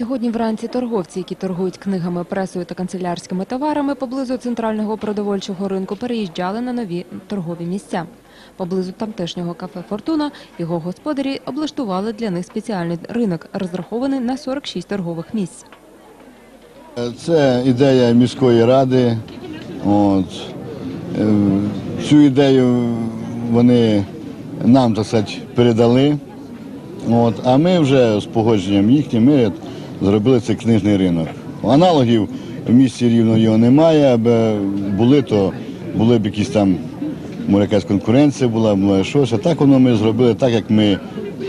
Сьогодні вранці торговці, які торгують книгами, пресою та канцелярськими товарами поблизу центрального продовольчого ринку, переїжджали на нові торгові місця. Поблизу тамтешнього кафе «Фортуна» його господарі облаштували для них спеціальний ринок, розрахований на 46 торгових місць. Це ідея міської ради. От. Е, Цю ідею вони нам так сказати, передали. От. А ми вже з погодженням їхнім ми зробили цей книжний ринок. Аналогів в місті рівно його немає, аби були, то були б якісь там, може якась конкуренція була, було щось. А так воно ми зробили так, як ми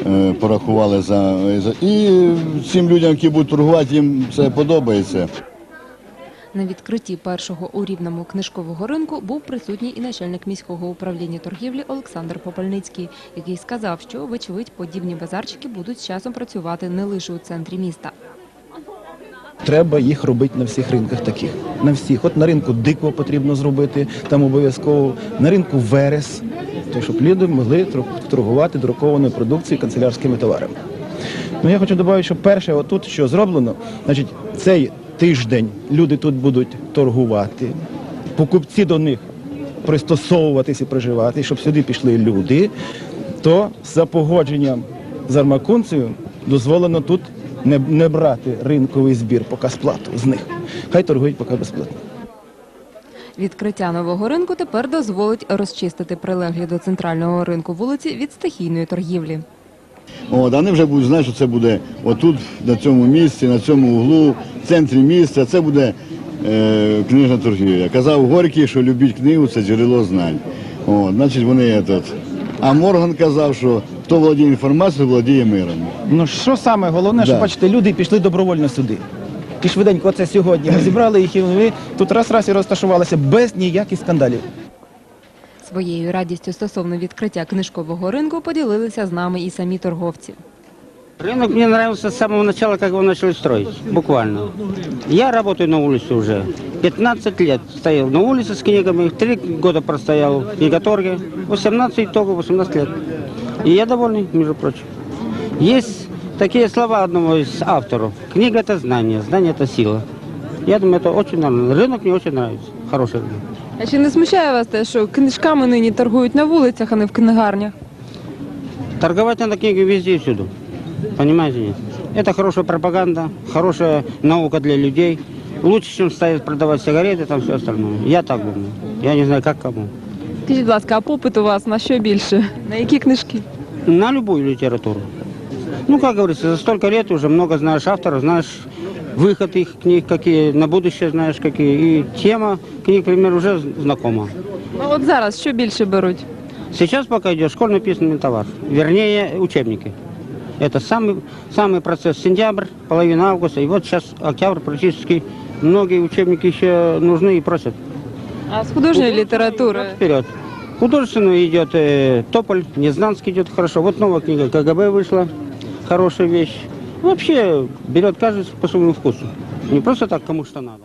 е, порахували за, за. І цим людям, які будуть торгувати, їм це подобається. На відкритті першого у Рівному книжкового ринку був присутній і начальник міського управління торгівлі Олександр Попельницький, який сказав, що, вочевидь, подібні базарчики будуть з часом працювати не лише у центрі міста. Треба їх робити на всіх ринках таких. На всіх. От на ринку дико потрібно зробити, там обов'язково. На ринку верес, то щоб люди могли торгувати друкованою продукцією канцелярськими товарами. Ну я хочу додати, що перше, отут що зроблено, значить, цей тиждень люди тут будуть торгувати, покупці до них пристосовуватись і проживати, щоб сюди пішли люди, то за погодженням з армакунцею дозволено тут не, не брати ринковий збір поки сплату з них. Хай торгують поки безплатно. Відкриття нового ринку тепер дозволить розчистити прилеглі до центрального ринку вулиці від стихійної торгівлі. От, вони вже будуть знати, що це буде отут, на цьому місці, на цьому углу, в центрі міста. Це буде е, книжна торгівля. Казав Горький, що любіть книгу це джерело знань. От, значить, вони этот. А Морган казав, що хто володіє інформацією, володіє миром. Ну що саме головне, що Да. бачите, люди пішли добровольно сюди. І швиденько оце сьогодні. Ми зібрали їх і вони тут раз-раз і розташувалися без ніяких скандалів. Своєю радістю стосовно відкриття книжкового ринку поділилися з нами і самі торговці. Рынок мне нравился с самого начала, как его начали строить, буквально. Я работаю на улице уже. 15 лет стоял на улице с книгами, 3 года простоял в книготорге, 18 итогов, 18 лет. И я довольный, между прочим. Есть такие слова одного из авторов. Книга – это знание, знание – это сила. Я думаю, это очень нормально. Рынок мне очень нравится, хороший рынок. А чи не смущає вас те, що книжками нині торгують на вулицях, а не в книгарнях? Торговать надо книги везде и всюду. Понимаете, нет? Это хорошая пропаганда, хорошая наука для людей. Лучше, чем ставить продавать сигареты, там все остальное. Я так думаю. Я не знаю, как кому. Скажіть, будь ласка, а попит у вас на що більше? На які книжки? На любую литературу. Ну, как говорится, за столько лет уже много знаешь авторов, знаешь выход их книг, какие, на будущее знаешь какие. И тема книг, например, уже знакома. Ну от зараз що більше беруть? Сейчас пока идет школьно письменный товар, вернее учебники. Это самый, самый процесс сентябрь, половина августа, и вот сейчас октябрь практически многие учебники еще нужны и просят. А з художньої літератури? Вперед. Художественную идет э, Тополь, Незнанский идет хорошо. Вот новая книга КГБ вышла, хорошая вещь. Вообще берет каждый по своему вкусу. Не просто так, кому что надо.